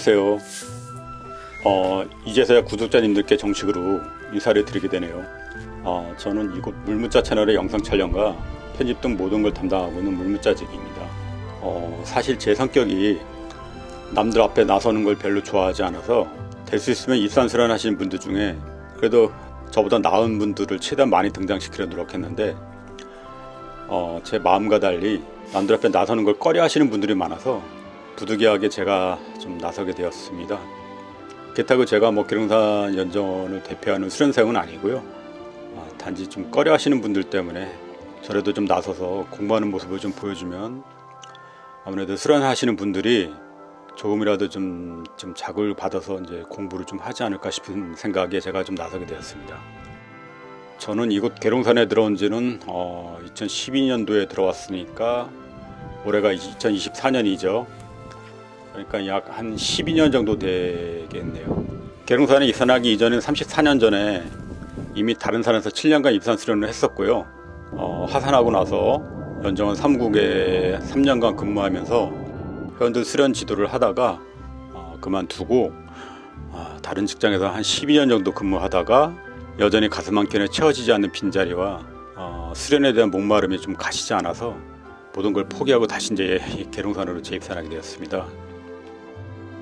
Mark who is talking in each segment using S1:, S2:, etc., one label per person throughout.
S1: 안녕하세요. 어, 이제서야 구독자님들께 정식으로 인사를 드리게 되네요. 어, 저는 이곳 물무자 채널의 영상 촬영과 편집 등 모든 걸 담당하고 있는 물무자직입니다. 어, 사실 제 성격이 남들 앞에 나서는 걸 별로 좋아하지 않아서 될 수 있으면 입산수란 하시는 분들 중에 그래도 저보다 나은 분들을 최대한 많이 등장시키려 노력했는데 어, 제 마음과 달리 남들 앞에 나서는 걸 꺼려 하시는 분들이 많아서 부득이하게 제가 좀 나서게 되었습니다. 그렇다고 제가 뭐 기릉산 연정원을 대표하는 수련생은 아니고요. 아, 단지 좀 꺼려 하시는 분들 때문에 저라도 좀 나서서 공부하는 모습을 좀 보여주면 아무래도 수련하시는 분들이 조금이라도 좀, 좀 자극을 받아서 이제 공부를 좀 하지 않을까 싶은 생각에 제가 좀 나서게 되었습니다. 저는 이곳 계룡산에 들어온 지는 어, 2012년도에 들어왔으니까 올해가 2024년이죠. 그러니까 약 한 12년 정도 되겠네요. 계룡산에 입산하기 이전엔 34년 전에 이미 다른 산에서 7년간 입산 수련을 했었고요. 어, 하산하고 나서 연정원 3국에 3년간 근무하면서 회원들 수련 지도를 하다가 어, 그만두고 어, 다른 직장에서 한 12년 정도 근무하다가 여전히 가슴 한켠에 채워지지 않는 빈자리와 어, 수련에 대한 목마름이 좀 가시지 않아서 모든 걸 포기하고 다시 이제 이 계룡산으로 재입산하게 되었습니다.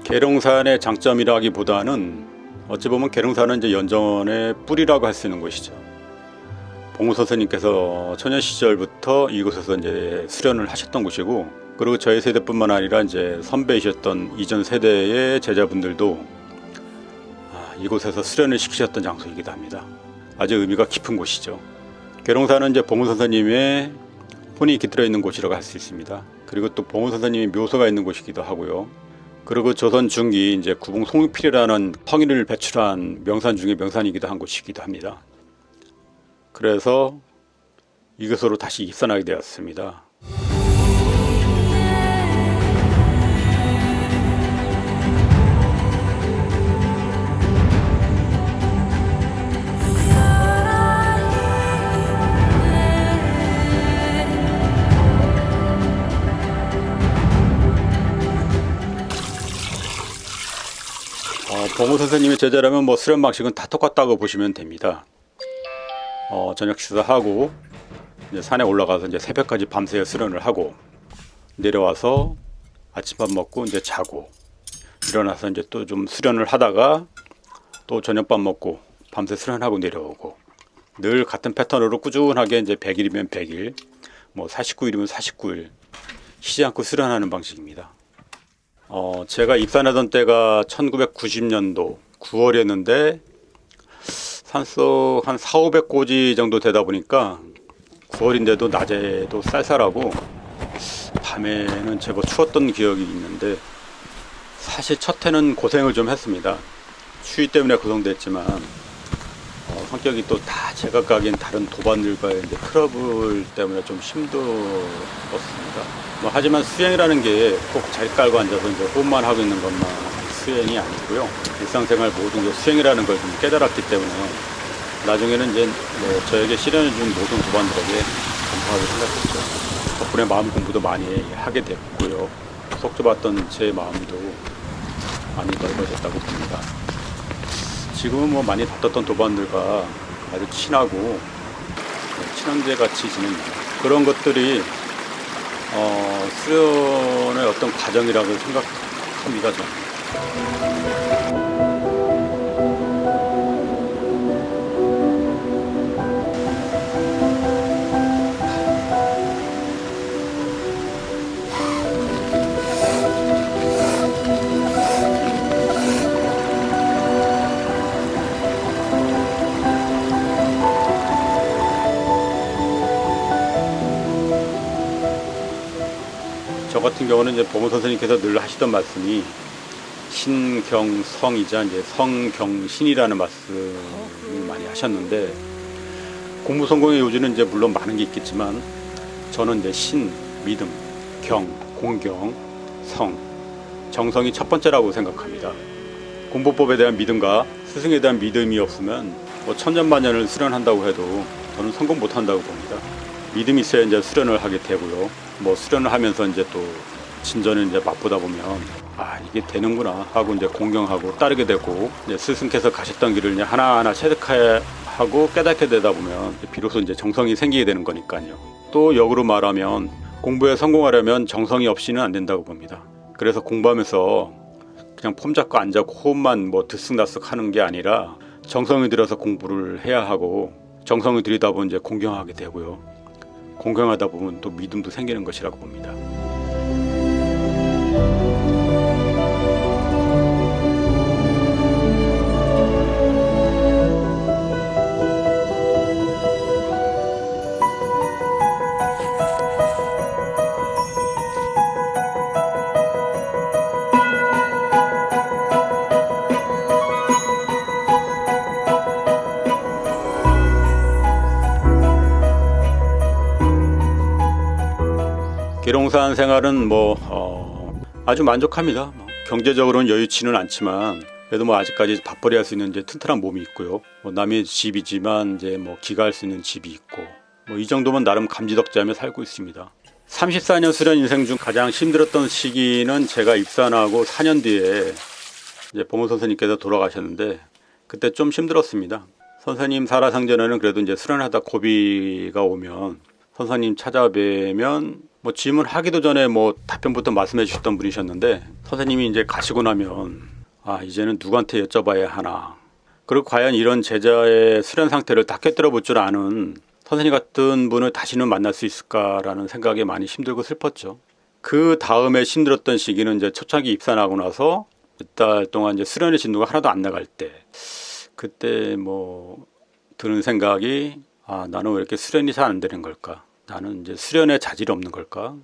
S1: 계룡산의 장점이라기보다는 어찌 보면 계룡산은 이제 연정원의 뿌리라고 할 수 있는 곳이죠. 봉우 선생님께서 초년 시절부터 이곳에서 이제 수련을 하셨던 곳이고, 그리고 저희 세대뿐만 아니라 이제 선배이셨던 이전 세대의 제자분들도 아, 이곳에서 수련을 시키셨던 장소이기도 합니다. 아주 의미가 깊은 곳이죠. 계룡산은 이제 봉우 선생님의 혼이 깃들어 있는 곳이라고 할 수 있습니다. 그리고 또 봉우 선생님의 묘소가 있는 곳이기도 하고요. 그리고 조선 중기 이제 구봉 송필이라는 성인을 배출한 명산 중에 명산이기도 한 곳이기도 합니다. 그래서 이곳으로 다시 입산하게 되었습니다. 어, 봉우 선생님의 제자라면 뭐 수련 방식은 다 똑같다고 보시면 됩니다. 어, 저녁 식사하고 이제 산에 올라가서 이제 새벽까지 밤새 수련을 하고 내려와서 아침밥 먹고 이제 자고 일어나서 이제 또 좀 수련을 하다가 또 저녁밥 먹고 밤새 수련하고 내려오고 늘 같은 패턴으로 꾸준하게 이제 100일이면 100일, 뭐 49일이면 49일 쉬지 않고 수련하는 방식입니다. 어, 제가 입산하던 때가 1990년도 9월이었는데 산속 한 4, 500고지 정도 되다 보니까 9월인데도 낮에도 쌀쌀하고 밤에는 제법 추웠던 기억이 있는데 사실 첫 해는 고생을 좀 했습니다. 추위 때문에 고생됐지만 어, 성격이 또 다 제각각인 다른 도반들과의 이제 트러블 때문에 좀 힘들었습니다. 뭐 하지만 수행이라는 게 꼭 자리 깔고 앉아서 이제 호흡만 하고 있는 것만 수행이 아니고요. 일상생활 모든 게 수행이라는 걸 좀 깨달았기 때문에 나중에는 이제 뭐 저에게 실현해 준 모든 도반들에게 감사하게 생각했죠. 덕분에 마음 공부도 많이 하게 됐고요. 속 좁았던 제 마음도 많이 넓어졌다고 봅니다. 지금은 뭐 많이 다퉜던 도반들과 아주 친하고 네, 친형제 같이 지냅니다. 그런 것들이 어, 수련의 어떤 과정이라고 생각합니다. 저는. 같은 경우는 이제 보모 선생님께서 늘 하시던 말씀이 신경성이자 이제 성경신이라는 말씀을 많이 하셨는데 공부 성공의 요지는 이제 물론 많은 게 있겠지만 저는 이제 신, 믿음, 경, 공경, 성, 정성이 첫 번째라고 생각합니다. 공부법에 대한 믿음과 스승에 대한 믿음이 없으면 뭐 천년만년을 수련한다고 해도 저는 성공 못한다고 봅니다. 믿음이 있어야 이제 수련을 하게 되고요. 뭐 수련을 하면서 이제 또 진전을 이제 맛보다 보면 아 이게 되는구나 하고 이제 공경하고 따르게 되고 이제 스승께서 가셨던 길을 이제 하나하나 체득하고 깨닫게 되다 보면 비로소 이제 정성이 생기게 되는 거니까요. 또 역으로 말하면 공부에 성공하려면 정성이 없이는 안 된다고 봅니다. 그래서 공부하면서 그냥 폼 잡고 앉아고 호흡만 뭐 들쑥날쑥 하는 게 아니라 정성을 들여서 공부를 해야 하고 정성을 들이다 보면 이제 공경하게 되고요. 공경하다 보면 또 믿음도 생기는 것이라고 봅니다. 계룡산 생활은 뭐 어, 아주 만족합니다. 뭐 경제적으로는 여유치는 않지만 그래도 뭐 아직까지 밥벌이 할 수 있는 이제 튼튼한 몸이 있고요. 뭐 남의 집이지만 이제 뭐 기가할 수 있는 집이 있고 뭐 이 정도면 나름 감지덕지하며 살고 있습니다. 34년 수련 인생 중 가장 힘들었던 시기는 제가 입산하고 4년 뒤에 이제 봉호 선생님께서 돌아가셨는데 그때 좀 힘들었습니다. 선생님 살아상전에는 그래도 이제 수련하다 고비가 오면 선생님 찾아뵈면 뭐 질문하기도 전에 뭐 답변부터 말씀해 주셨던 분이셨는데 선생님이 이제 가시고 나면 아 이제는 누구한테 여쭤봐야 하나 그리고 과연 이런 제자의 수련 상태를 다 꿰뚫어 볼줄 아는 선생님 같은 분을 다시는 만날 수 있을까라는 생각에 많이 힘들고 슬펐죠. 그 다음에 힘들었던 시기는 이제 초창기 입산하고 나서 몇 달 동안 이제 수련의 진도가 하나도 안 나갈 때 그때 뭐 드는 생각이 아 나는 왜 이렇게 수련이 잘 안 되는 걸까? 나는 이제 수련에 자질이 없는 걸까?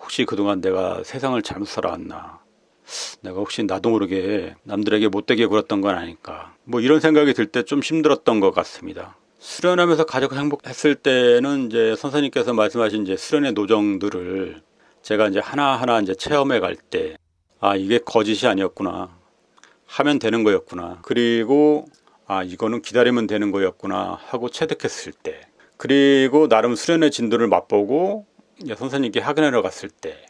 S1: 혹시 그동안 내가 세상을 잘못 살아왔나? 내가 혹시 나도 모르게 남들에게 못되게 굴었던 건 아닐까? 뭐 이런 생각이 들 때 좀 힘들었던 것 같습니다. 수련하면서 가장 행복했을 때는 이제 선생님께서 말씀하신 이제 수련의 노정들을 제가 이제 하나하나 이제 체험해 갈 때, 아, 이게 거짓이 아니었구나. 하면 되는 거였구나. 그리고, 아, 이거는 기다리면 되는 거였구나. 하고 체득했을 때. 그리고 나름 수련의 진도를 맛보고 이제 선생님께 학연하러 갔을 때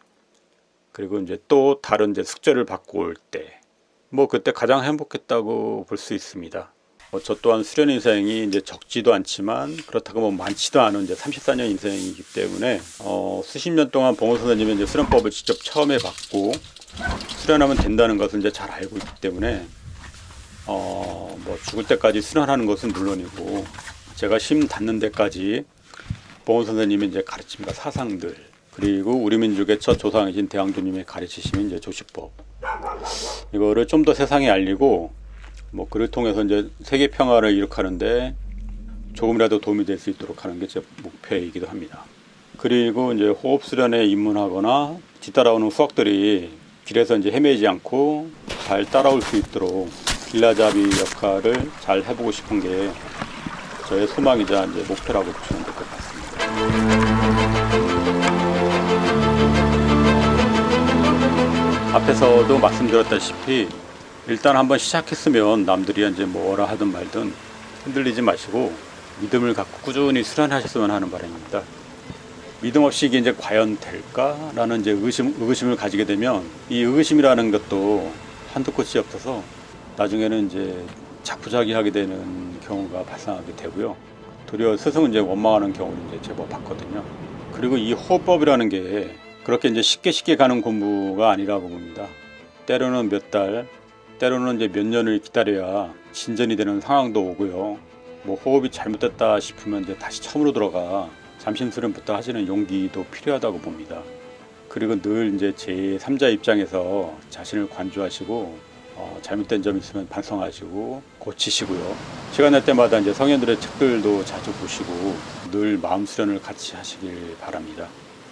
S1: 그리고 이제 또 다른 이제 숙제를 받고 올 때 뭐 그때 가장 행복했다고 볼 수 있습니다. 뭐 저 또한 수련 인생이 이제 적지도 않지만 그렇다고 뭐 많지도 않은 이제 34년 인생이기 때문에 어 수십 년 동안 봉호 선생님의 이제 수련법을 직접 처음에 받고 수련하면 된다는 것을 이제 잘 알고 있기 때문에 어 뭐 죽을 때까지 수련하는 것은 물론이고 제가 힘 닿는 데까지 봉원 선생님의 이제 가르침과 사상들 그리고 우리 민족의 첫 조상이신 대왕주님의 가르치심인 이제 조시법 이거를 좀 더 세상에 알리고 뭐 그를 통해서 이제 세계 평화를 이룩하는데 조금이라도 도움이 될 수 있도록 하는 게 제 목표이기도 합니다. 그리고 이제 호흡 수련에 입문하거나 뒤따라오는 수학들이 길에서 이제 헤매지 않고 잘 따라올 수 있도록 길라잡이 역할을 잘 해보고 싶은 게 저의 소망이자 이제 목표라고 보시면 될 것 같습니다. 앞에서도 말씀드렸다시피 일단 한번 시작했으면 남들이 이제 뭐라 하든 말든 흔들리지 마시고 믿음을 갖고 꾸준히 수련하셨으면 하는 바람입니다. 믿음 없이 이게 이제 과연 될까라는 이제 의심, 의구심을 가지게 되면 이 의구심이라는 것도 한두 끝이 없어서 나중에는 이제 자포자기하게 되는 경우가 발생하게 되고요. 도리어 스승은 이제 원망하는 경우를 이제 제법 봤거든요. 그리고 이 호흡법이라는 게 그렇게 이제 쉽게 쉽게 가는 공부가 아니라고 봅니다. 때로는 몇 달, 때로는 이제 몇 년을 기다려야 진전이 되는 상황도 오고요. 뭐 호흡이 잘못됐다 싶으면 이제 다시 처음으로 들어가 잠심수련부터 하시는 용기도 필요하다고 봅니다. 그리고 늘 이제 제 3자 입장에서 자신을 관주하시고 어, 잘못된 점 있으면 반성하시고 고치시고요. 시간 날 때마다 이제 성현들의 책들도 자주 보시고 늘 마음 수련을 같이 하시길 바랍니다.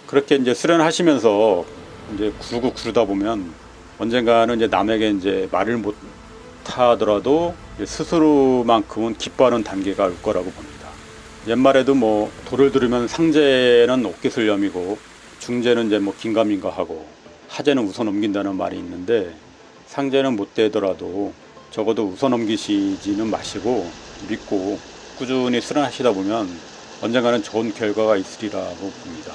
S1: 그렇게 이제 수련하시면서 이제 구르고 구르다 보면 언젠가는 이제 남에게 이제 말을 못 하더라도 스스로만큼은 기뻐하는 단계가 올 거라고 봅니다. 옛말에도 뭐 도를 들으면 상제는 옥기슬염이고 중제는 이제 뭐 긴가민가 하고 하제는 웃어 넘긴다는 말이 있는데 상제는 못 되더라도 적어도 웃어 넘기시지는 마시고 믿고 꾸준히 수련하시다 보면 언젠가는 좋은 결과가 있으리라고 봅니다.